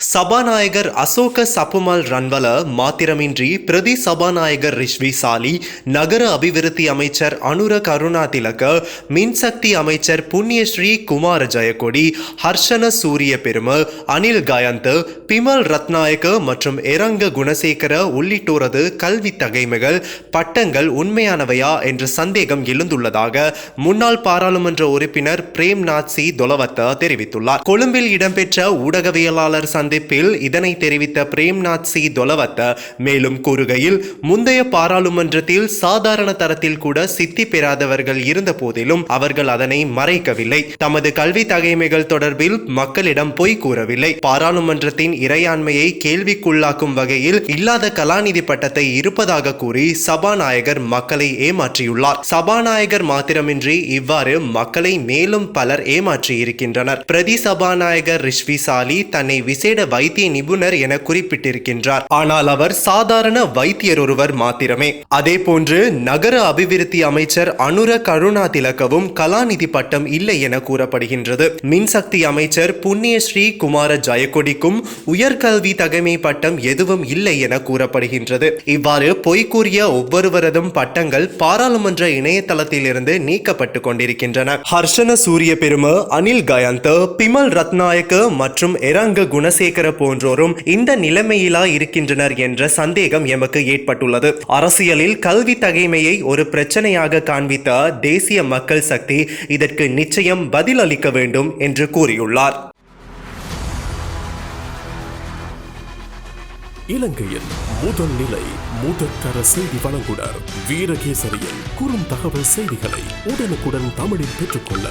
சபாநாயகர் அசோக சப்புமல் ரன்வல மாத்திரமின்றி பிரதி சபாநாயகர் ரிஷ்வி சாலி நகர அபிவிருத்தி அமைச்சர் அனுர கருணா திலக மின்சக்தி அமைச்சர் புண்ணியஸ்ரீ குமார ஜெயக்கொடி ஹர்ஷன சூரிய பெரும அனில் கயந்த் பிமல் ரத்நாயக்க மற்றும் எரங்க குணசேகர உள்ளிட்டோரது கல்வி தகைமைகள் பட்டங்கள் உண்மையானவையா என்ற சந்தேகம் எழுந்துள்ளதாக முன்னாள் பாராளுமன்ற உறுப்பினர் பிரேம்நாத் சி. தொலவத்த தெரிவித்துள்ளார். கொழும்பில் இடம்பெற்ற ஊடகவியலாளர் சந்திப்பில் இதனை தெரிவித்த பிரேம்நாத் சி தொலவத்த மேலும் கூறுகையில் முந்தைய பாராளுமன்றத்தில் சாதாரண தரத்தில் கூட சித்தி பெறாதவர்கள் இருந்த போதிலும் அவர்கள் அதனை மறைக்கவில்லை. தமது கல்வி தகைமைகள் தொடர்பில் மக்களிடம் பொய் கூறவில்லை. பாராளுமன்றத்தின் இறையாண்மையை கேள்விக்குள்ளாக்கும் வகையில் இல்லாத கலாநிதி பட்டத்தை இருப்பதாக கூறி சபாநாயகர் மக்களை ஏமாற்றியுள்ளார். சபாநாயகர் மாத்திரமின்றி இவ்வாறு மக்களை மேலும் பலர் ஏமாற்றியிருக்கின்றனர். பிரதி சபாநாயகர் ரிஷ்வி சாலி தன்னை விசேட வைத்திய நிபுணர் என குறிப்பிட்டிருக்கின்றார். ஆனால் அவர் சாதாரண வைத்தியர் ஒருவர் மாத்திரமே. அதே போன்று நகர அபிவிருத்தி அமைச்சர் அனுர கருணா திலக்கவும் கலாநிதி பட்டம் இல்லை என கூறப்படுகின்றது. மின்சக்தி அமைச்சர் புண்ணியஸ்ரீ குமார ஜெயக்கொடிக்கும் உயர்கல்வி தகமை பட்டம் எதுவும் இல்லை என கூறப்படுகின்றது. இவ்வாறு பொய்கூறிய ஒவ்வொருவரதும் பட்டங்கள் பாராளுமன்ற இணையதளத்திலிருந்து நீக்கப்பட்டு கொண்டிருக்கின்றன. ஹர்ஷன சூரிய பெரும அனில் கயந்த பிமல் ரத்நாயக்க மற்றும் எரங்க குணசேகர போன்றோரும் இந்த நிலைமையிலா இருக்கின்றனர் என்ற சந்தேகம் எமக்கு ஏற்பட்டுள்ளது. அரசியலில் கல்வி தகைமையை ஒரு பிரச்சனையாக காண்பித்த தேசிய மக்கள் சக்தி இதற்கு நிச்சயம் பதிலளிக்க வேண்டும் என்று கூறியுள்ளார். இலங்கையின் முதல் நிலை முதற்கர செய்தி வழங்குனர் வீரகேசரியில் குறும் தகவல் செய்திகளை உடனுக்குடன் தமிழில் பெற்றுக்கொள்ள.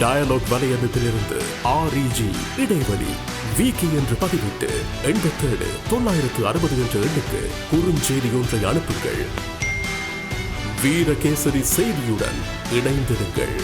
டயலாக் வலையமைப்பிலிருந்து ஆர்இஜி இடைவெளி. விகி என்று பதிவிட்டு எண்பத்தேழு தொள்ளாயிரத்து அறுபது என்ற எண்ணுக்கு குறுஞ்செய்தி ஒன்றை அனுப்புங்கள். வீரகேசரி செய்தியுடன் இணைந்திருங்கள்.